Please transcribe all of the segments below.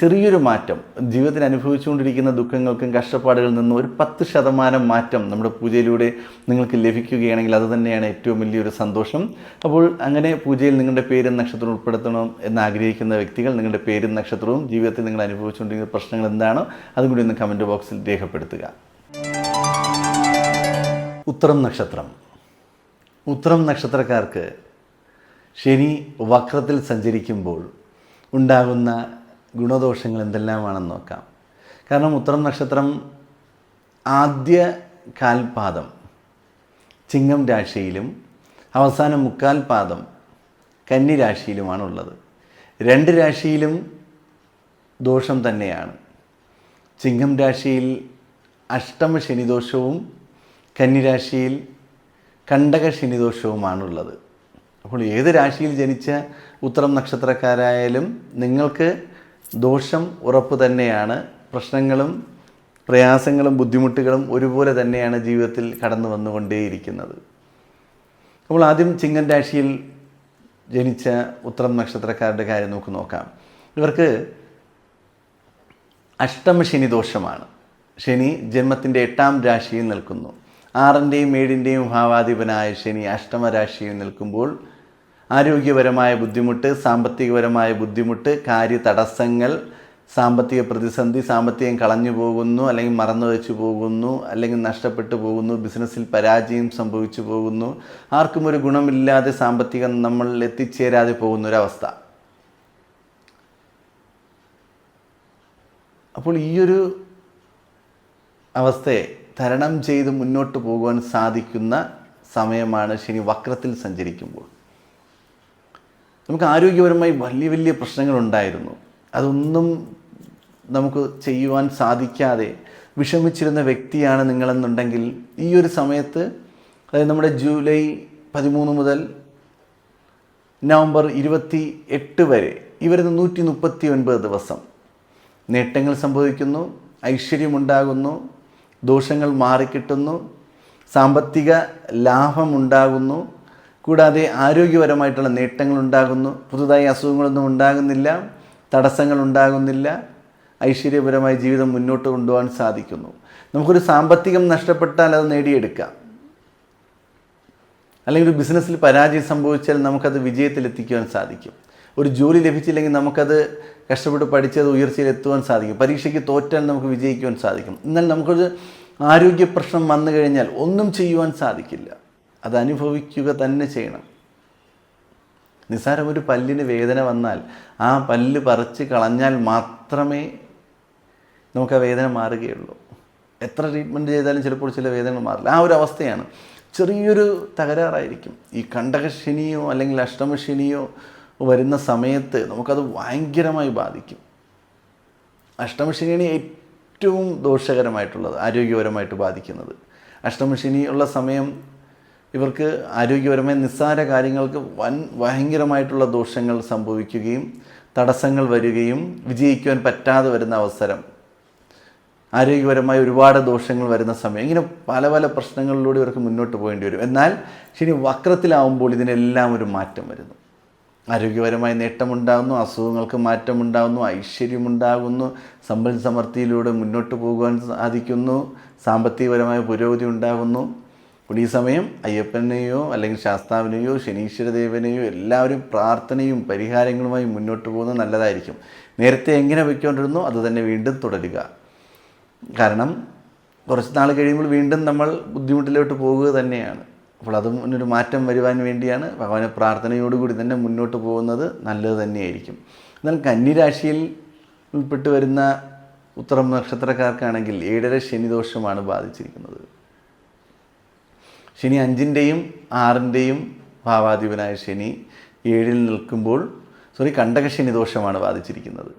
ചെറിയൊരു മാറ്റം. ജീവിതത്തിൽ അനുഭവിച്ചുകൊണ്ടിരിക്കുന്ന ദുഃഖങ്ങൾക്കും കഷ്ടപ്പാടുകളിൽ നിന്നും ഒരു പത്ത് ശതമാനം മാറ്റം നമ്മുടെ പൂജയിലൂടെ നിങ്ങൾക്ക് ലഭിക്കുകയാണെങ്കിൽ അത് തന്നെയാണ് ഏറ്റവും വലിയൊരു സന്തോഷം. അപ്പോൾ അങ്ങനെ പൂജയിൽ നിങ്ങളുടെ പേരും നക്ഷത്രവും ഉൾപ്പെടുത്തണം എന്ന് ആഗ്രഹിക്കുന്ന വ്യക്തികൾ നിങ്ങളുടെ പേരും നക്ഷത്രവും ജീവിതത്തിൽ നിങ്ങൾ അനുഭവിച്ചുകൊണ്ടിരിക്കുന്ന പ്രശ്നങ്ങൾ എന്താണോ അതും കൂടി ഒന്ന് കമന്റ് ബോക്സിൽ രേഖപ്പെടുത്തുക. ഉത്തരം നക്ഷത്രം. ഉത്തരം നക്ഷത്രക്കാർക്ക് ശനി വക്രത്തിൽ സഞ്ചരിക്കുമ്പോൾ ഉണ്ടാകുന്ന ഗുണദോഷങ്ങൾ എന്തെല്ലാമാണെന്ന് നോക്കാം. കാരണം ഉത്തരം നക്ഷത്രം ആദ്യ കാൽപാദം ചിങ്ങം രാശിയിലും അവസാന മുക്കാൽ പാദം കന്നി രാശിയിലുമാണുള്ളത്. രണ്ട് രാശിയിലും ദോഷം തന്നെയാണ്. ചിങ്ങം രാശിയിൽ അഷ്ടമ ശനിദോഷവും കന്നിരാശിയിൽ കണ്ടക ശനിദോഷവുമാണുള്ളത്. അപ്പോൾ ഏത് രാശിയിൽ ജനിച്ച ഉത്തരം നക്ഷത്രക്കാരായാലും നിങ്ങൾക്ക് ദോഷം ഉറപ്പ് തന്നെയാണ്. പ്രശ്നങ്ങളും പ്രയാസങ്ങളും ബുദ്ധിമുട്ടുകളും ഒരുപോലെ തന്നെയാണ് ജീവിതത്തിൽ കടന്നു വന്നുകൊണ്ടേയിരിക്കുന്നത്. അപ്പോൾ ആദ്യം ചിങ്ങൻ രാശിയിൽ ജനിച്ച ഉത്തരം നക്ഷത്രക്കാരുടെ കാര്യം നമുക്ക് നോക്കാം. ഇവർക്ക് അഷ്ടമ ശനി ദോഷമാണ്. ശനി ജന്മത്തിന്റെ എട്ടാം രാശിയിൽ നിൽക്കുന്നു. ആറിന്റെയും ഏഴിന്റെയും ഭാവാധിപനായ ശനി അഷ്ടമ രാശിയിൽ നിൽക്കുമ്പോൾ ആരോഗ്യപരമായ ബുദ്ധിമുട്ട് സാമ്പത്തികപരമായ ബുദ്ധിമുട്ട് കാര്യ തടസ്സങ്ങൾ സാമ്പത്തിക പ്രതിസന്ധി സാമ്പത്തികം കളഞ്ഞു പോകുന്നു അല്ലെങ്കിൽ മറന്നു വെച്ചു പോകുന്നു അല്ലെങ്കിൽ നഷ്ടപ്പെട്ടു പോകുന്നു ബിസിനസ്സിൽ പരാജയം സംഭവിച്ചു പോകുന്നു ആർക്കും ഒരു ഗുണമില്ലാതെ സാമ്പത്തികം നമ്മൾ എത്തിച്ചേരാതെ പോകുന്ന ഒരവസ്ഥ അപ്പോൾ ഈയൊരു അവസ്ഥയെ തരണം ചെയ്ത് മുന്നോട്ട് പോകുവാൻ സാധിക്കുന്ന സമയമാണ് ശനി വക്രത്തിൽ സഞ്ചരിക്കുമ്പോൾ. നമുക്ക് ആരോഗ്യപരമായി വലിയ വലിയ പ്രശ്നങ്ങളുണ്ടായിരുന്നു. അതൊന്നും നമുക്ക് ചെയ്യുവാൻ സാധിക്കാതെ വിഷമിച്ചിരുന്ന വ്യക്തിയാണ് നിങ്ങളെന്നുണ്ടെങ്കിൽ ഈ ഒരു സമയത്ത് അതായത് നമ്മുടെ ജൂലൈ പതിമൂന്ന് മുതൽ നവംബർ ഇരുപത്തി എട്ട് വരെ ഈ നൂറ്റി മുപ്പത്തി ഒൻപത് ദിവസം നേട്ടങ്ങൾ സംഭവിക്കുന്നു ഐശ്വര്യമുണ്ടാകുന്നു ദോഷങ്ങൾ മാറിക്കിട്ടുന്നു സാമ്പത്തിക ലാഭമുണ്ടാകുന്നു കൂടാതെ ആരോഗ്യപരമായിട്ടുള്ള നേട്ടങ്ങൾ ഉണ്ടാകുന്നു പുതുതായി അസുഖങ്ങളൊന്നും ഉണ്ടാകുന്നില്ല. തടസ്സങ്ങൾ ഉണ്ടാകുന്നില്ല. ഐശ്വര്യപരമായ ജീവിതം മുന്നോട്ട് കൊണ്ടുപോകാൻ സാധിക്കുന്നു. നമുക്കൊരു സാമ്പത്തികം നഷ്ടപ്പെട്ടാൽ അത് നേടിയെടുക്കാം. അല്ലെങ്കിൽ ഒരു ബിസിനസ്സിൽ പരാജയം സംഭവിച്ചാൽ നമുക്കത് വിജയത്തിലെത്തിക്കുവാൻ സാധിക്കും. ഒരു ജോലി ലഭിച്ചില്ലെങ്കിൽ നമുക്കത് കഷ്ടപ്പെട്ട് പഠിച്ചത് ഉയർച്ചയിലെത്തുവാൻ സാധിക്കും. പരീക്ഷയ്ക്ക് തോറ്റാൽ നമുക്ക് വിജയിക്കുവാൻ സാധിക്കും. എന്നാൽ നമുക്കൊരു ആരോഗ്യ പ്രശ്നം വന്നു കഴിഞ്ഞാൽ ഒന്നും ചെയ്യുവാൻ സാധിക്കില്ല. അത് അനുഭവിക്കുക തന്നെ ചെയ്യണം. നിസ്സാരം ഒരു പല്ലിന് വേദന വന്നാൽ ആ പല്ല് പറിച്ച് കളഞ്ഞാൽ മാത്രമേ നമുക്ക് ആ വേദന മാറുകയുള്ളൂ. എത്ര ട്രീറ്റ്മെന്റ് ചെയ്താലും ചിലപ്പോൾ ചില വേദനകൾ മാറില്ല. ആ ഒരു അവസ്ഥയാണ്. ചെറിയൊരു തകരാറായിരിക്കും. ഈ കണ്ടകശനിയോ അല്ലെങ്കിൽ അഷ്ടമശനിയോ വരുന്ന സമയത്ത് നമുക്കത് ഭയങ്കരമായി ബാധിക്കും. അഷ്ടമശനിയാണ് ഏറ്റവും ദോഷകരമായിട്ടുള്ളത് ആരോഗ്യപരമായിട്ട് ബാധിക്കുന്നത്. അഷ്ടമശനി ഉള്ള സമയം ഇവർക്ക് ആരോഗ്യപരമായ നിസ്സാര കാര്യങ്ങൾക്ക് വൻ ഭയങ്കരമായിട്ടുള്ള ദോഷങ്ങൾ സംഭവിക്കുകയും തടസ്സങ്ങൾ വരികയും വിജയിക്കുവാൻ പറ്റാതെ വരുന്ന അവസരം. ആരോഗ്യപരമായ ഒരുപാട് ദോഷങ്ങൾ വരുന്ന സമയം. ഇങ്ങനെ പല പല പ്രശ്നങ്ങളിലൂടെ ഇവർക്ക് മുന്നോട്ട് പോകേണ്ടി വരും. എന്നാൽ ശനി വക്രത്തിലാവുമ്പോൾ ഇതിനെല്ലാം ഒരു മാറ്റം വരുന്നു. ആരോഗ്യപരമായ നേട്ടമുണ്ടാകുന്നു അസുഖങ്ങൾക്ക് മാറ്റമുണ്ടാകുന്നു ഐശ്വര്യമുണ്ടാകുന്നു സമ്പൽ സമൃദ്ധിയിലൂടെ മുന്നോട്ട് പോകുവാൻ സാധിക്കുന്നു സാമ്പത്തികപരമായ പുരോഗതി ഉണ്ടാകുന്നു. അപ്പോൾ ഈ സമയം അയ്യപ്പനെയോ അല്ലെങ്കിൽ ശാസ്താവിനെയോ ശനീശ്വരദേവനെയോ എല്ലാവരും പ്രാർത്ഥനയും പരിഹാരങ്ങളുമായി മുന്നോട്ട് പോകുന്നത് നല്ലതായിരിക്കും. നേരത്തെ എങ്ങനെ വയ്ക്കൊണ്ടിരുന്നോ അത് തന്നെ വീണ്ടും തുടരുക. കാരണം കുറച്ച് നാൾ കഴിയുമ്പോൾ വീണ്ടും നമ്മൾ ബുദ്ധിമുട്ടിലോട്ട് പോകുക തന്നെയാണ്. അപ്പോൾ അതും ഒരു മാറ്റം വരുവാൻ വേണ്ടിയാണ് ഭഗവാനെ പ്രാർത്ഥനയോടുകൂടി തന്നെ മുന്നോട്ട് പോകുന്നത് നല്ലത് തന്നെയായിരിക്കും. എന്നാൽ കന്നിരാശിയിൽ ഉൾപ്പെട്ട് വരുന്ന ഉത്തരം നക്ഷത്രക്കാർക്കാണെങ്കിൽ ഏഴര ശനിദോഷമാണ് ബാധിച്ചിരിക്കുന്നത്. ശനി അഞ്ചിന്റെയും ആറിന്റെയും ഭാവാധിപനായ ശനി ഏഴിൽ നിൽക്കുമ്പോൾ സോറി കണ്ടകശനി ദോഷമാണ് ബാധിച്ചിരിക്കുന്നത്.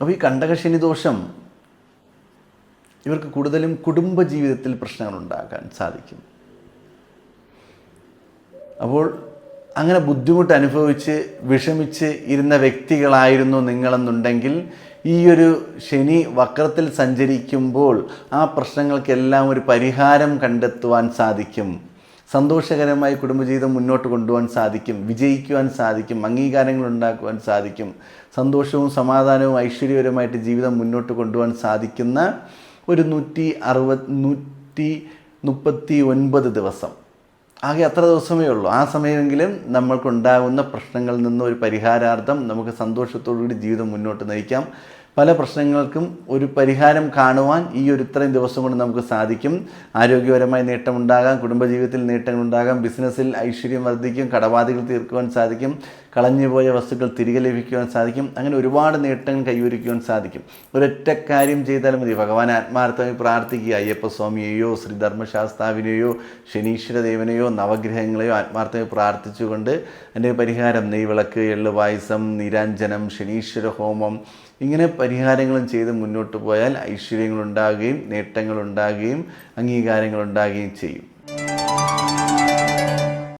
അപ്പോൾ ഈ കണ്ടകശനി ദോഷം ഇവർക്ക് കൂടുതലും കുടുംബ ജീവിതത്തിൽ പ്രശ്നങ്ങൾ ഉണ്ടാക്കാൻ സാധിക്കും. അപ്പോൾ അങ്ങനെ ബുദ്ധിമുട്ട് അനുഭവിച്ച് വിഷമിച്ച് ഇരുന്ന വ്യക്തികളായിരുന്നു നിങ്ങളെന്നുണ്ടെങ്കിൽ ഈ ഒരു ശനി വക്രത്തിൽ സഞ്ചരിക്കുമ്പോൾ ആ പ്രശ്നങ്ങൾക്കെല്ലാം ഒരു പരിഹാരം കണ്ടെത്തുവാൻ സാധിക്കും. സന്തോഷകരമായി കുടുംബജീവിതം മുന്നോട്ട് കൊണ്ടുപോകാൻ സാധിക്കും. വിജയിക്കുവാൻ സാധിക്കും. അംഗീകാരങ്ങൾ ഉണ്ടാക്കുവാൻ സാധിക്കും. സന്തോഷവും സമാധാനവും ഐശ്വര്യപരമായിട്ട് ജീവിതം മുന്നോട്ട് കൊണ്ടുപോകാൻ സാധിക്കുന്ന ഒരു നൂറ്റി അറുപത് നൂറ്റി മുപ്പത്തി ഒൻപത് ദിവസം. ആകെ അത്ര ദിവസമേ ഉള്ളൂ. ആ സമയമെങ്കിലും നമ്മൾക്കുണ്ടാകുന്ന പ്രശ്നങ്ങളിൽ നിന്ന് ഒരു പരിഹാരാർത്ഥം നമുക്ക് സന്തോഷത്തോടുകൂടി ജീവിതം മുന്നോട്ട് നയിക്കാം. പല പ്രശ്നങ്ങൾക്കും ഒരു പരിഹാരം കാണുവാൻ ഈ ഒരു ഇത്രയും ദിവസം കൊണ്ട് നമുക്ക് സാധിക്കും. ആരോഗ്യപരമായ നേട്ടമുണ്ടാകാം കുടുംബജീവിതത്തിൽ നേട്ടങ്ങളുണ്ടാകാം ബിസിനസ്സിൽ ഐശ്വര്യം വർദ്ധിക്കും കടബാധകൾ തീർക്കുവാൻ സാധിക്കും കളഞ്ഞുപോയ വസ്തുക്കൾ തിരികെ ലഭിക്കുവാൻ സാധിക്കും അങ്ങനെ ഒരുപാട് നേട്ടങ്ങൾ കൈവരിക്കുവാൻ സാധിക്കും. ഒരൊറ്റ കാര്യം ചെയ്താൽ മതി. ഭഗവാൻ ആത്മാർത്ഥമായി പ്രാർത്ഥിക്കുക. അയ്യപ്പസ്വാമിയെയോ ശ്രീ ധർമ്മശാസ്താവിനെയോ ശനീശ്വരദേവനെയോ നവഗ്രഹങ്ങളെയോ ആത്മാർത്ഥമായി പ്രാർത്ഥിച്ചുകൊണ്ട് അതിന്റെ പരിഹാരം നെയ്വിളക്ക് എള്ളുപായസം നിരാഞ്ജനം ശനീശ്വര ഹോമം ഇങ്ങനെ പരിഹാരങ്ങളും ചെയ്ത് മുന്നോട്ട് പോയാൽ ഐശ്വര്യങ്ങളുണ്ടാകുകയും നേട്ടങ്ങളുണ്ടാകുകയും അംഗീകാരങ്ങളുണ്ടാകുകയും ചെയ്യും.